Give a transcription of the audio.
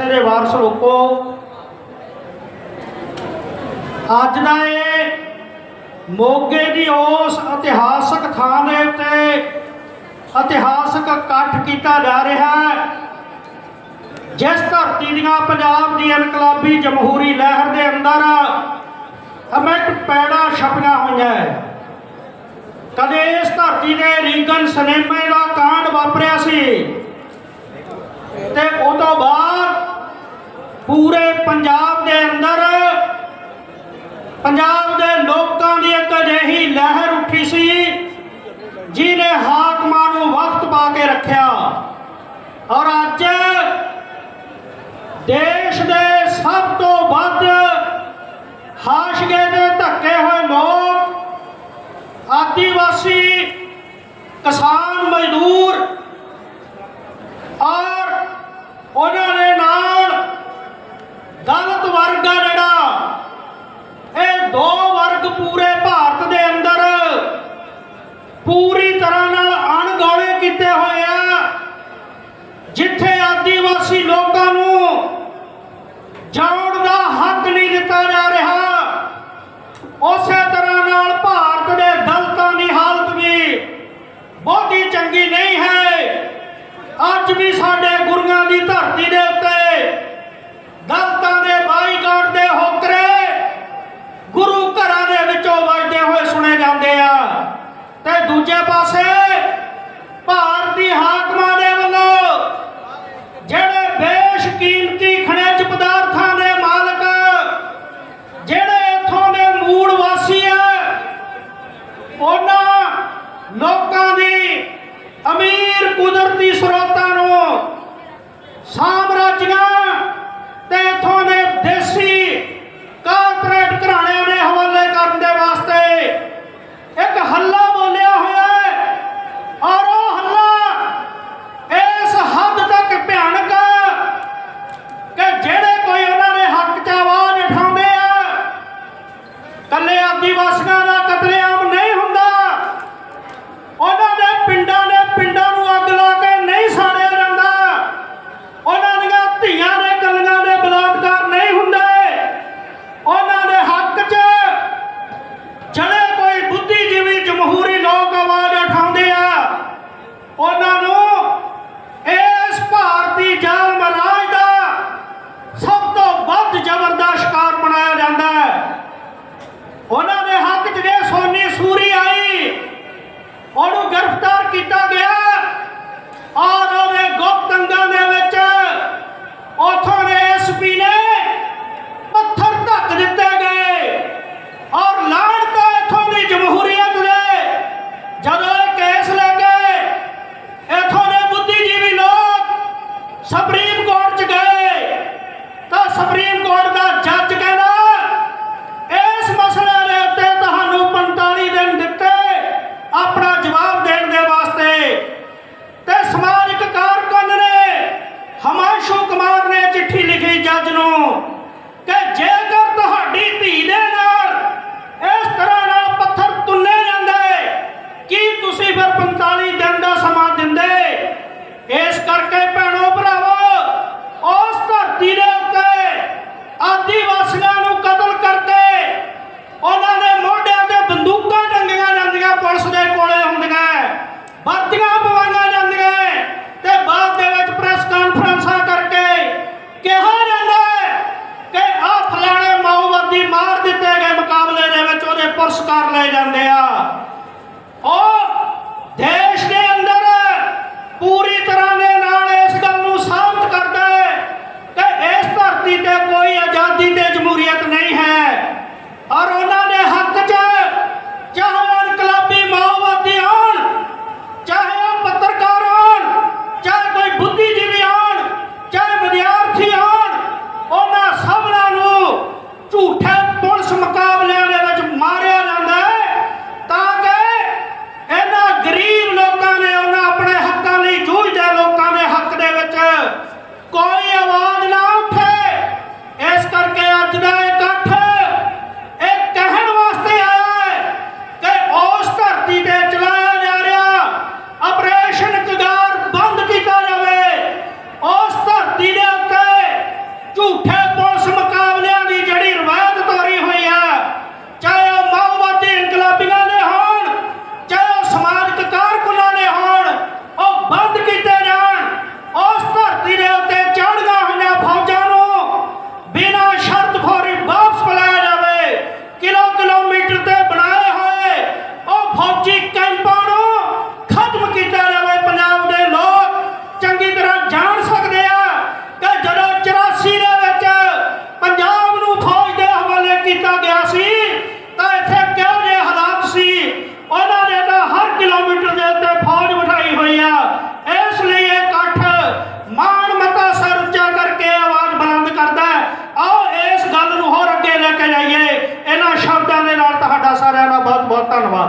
ਮੇਰੇ ਵਾਰਸ ਲੋਕੋ ਅੱਜ ਦਾ ਇਹ ਮੋਗੇ ਦੀ ਉਸ ਇਤਿਹਾਸਕ ਥਾਂ ਦੇ ਉੱਤੇ ਇਤਿਹਾਸਕ ਇਕੱਠ ਕੀਤਾ ਜਾ ਰਿਹਾ ਜਿਸ ਧਰਤੀ ਦੀਆਂ ਪੰਜਾਬ ਦੀ ਇਨਕਲਾਬੀ ਜਮਹੂਰੀ ਲਹਿਰ ਦੇ ਅੰਦਰ ਅਮਿਤ ਪੈੜਾ ਛਪੀਆਂ ਹੋਈਆਂ ਹੈ। ਕਦੇ ਇਸ ਧਰਤੀ ਦੇ ਰੀਗਨ ਸਿਨੇਮੇ ਦਾ ਕਾਂਡ ਵਾਪਰਿਆ ਸੀ ਤੇ ਉਹ ਤੋਂ ਬਾਅਦ ਪੂਰੇ ਪੰਜਾਬ ਦੇ ਅੰਦਰ, ਪੰਜਾਬ ਦੇ ਲੋਕਾਂ ਦੀ ਇੱਕ ਅਜਿਹੀ ਲਹਿਰ ਉੱਠੀ ਸੀ, ਜਿਹਨੇ ਹਾਕਮਾਂ ਨੂੰ ਵਕਤ ਪਾ ਕੇ ਰੱਖਿਆ। ਔਰ ਅੱਜ ਦੇਸ਼ ਦੇ ਸਭ ਤੋਂ ਵੱਧ ਹਾਸ਼ਗੇ ਦੇ ਧੱਕੇ ਹੋਏ ਲੋਕ, ਆਦੀਵਾਸੀ ਕਿਸਾਨ ਮਜ਼ਦੂਰ, ਔਰ ਉਹਨਾਂ ਨੇ ਉਸੇ ਤਰ੍ਹਾਂ ਨਾਲ ਭਾਰਤ ਦੇ ਦਲਤਾਂ ਦੀ ਹਾਲਤ ਵੀ ਬਹੁਤੀ ਚੰਗੀ ਨਹੀਂ ਹੈ। ਅੱਜ ਵੀ ਸਾਡੇ ਕੇ ਭੈਣੋ ਭਰਾਵੋ, ਉਸ ਧਰਤੀ ਦੇ ਉੱਤੇ ਆਦੀਵਾਸੀਆਂ ਨੂੰ ਕਤਲ ਕਰਕੇ ਉਹਨਾਂ ਦੇ ਮੋਢਿਆਂ ਤੇ ਬੰਦੂਕਾਂ ਟੰਗੀਆਂ ਜਾਂਦੀਆਂ, ਪੁਲਿਸ ਦੇ ਕੋਲੇ ਹੁੰਦੀਆਂ, ਵਰਦੀਆਂ ਪਵਾਈਆਂ ਜਾਂਦੀਆਂ ਤੇ ਬਾਅਦ ਦੇ ਵਿੱਚ ਪ੍ਰੈਸ ਕਾਨਫਰੰਸਾਂ ਕਰਕੇ ਕਿਹਾ ਜਾਂਦਾ ਕਿ ਆ ਫਲਾਣੇ ਮਾਓਵਾਦੀ ਮਾਰ ਦਿੱਤੇ ਗਏ ਮੁਕਾਬਲੇ ਦੇ ਵਿੱਚ ਉਹਦੇ ਪੁਰਸਕਾਰ ਲਏ ਜਾਂਦੇ ਆ। ਉਹ ਦੇ 看了吧